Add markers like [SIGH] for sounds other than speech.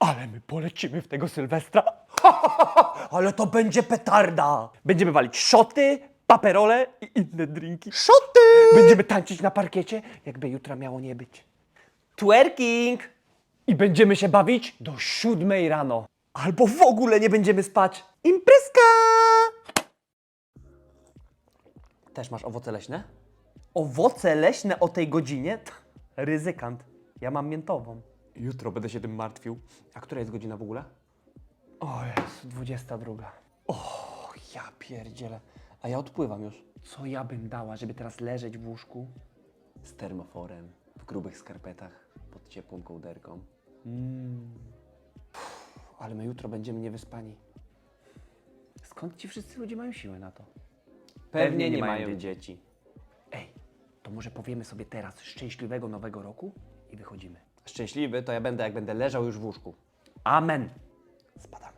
Ale my polecimy w tego Sylwestra. [LAUGHS] Ale to będzie petarda! Będziemy walić szoty, paperole i inne drinki. Szoty! Będziemy tańczyć na parkiecie, jakby jutra miało nie być. Twerking! I będziemy się bawić do siódmej rano. Albo w ogóle nie będziemy spać. Imprezka! Też masz owoce leśne? Owoce leśne o tej godzinie? [LAUGHS] Ryzykant. Ja mam miętową. Jutro będę się tym martwił. A która jest godzina w ogóle? O jest, 22. O, ja pierdzielę. A ja odpływam już. Co ja bym dała, żeby teraz leżeć w łóżku? Z termoforem, w grubych skarpetach, pod ciepłą kołderką. Ale my jutro będziemy niewyspani. Skąd ci wszyscy ludzie mają siłę na to? Pewnie nie mają dzieci. Ej, to może powiemy sobie teraz szczęśliwego nowego roku i wychodzimy szczęśliwy, to ja będę, jak będę leżał już w łóżku. Amen. Spada.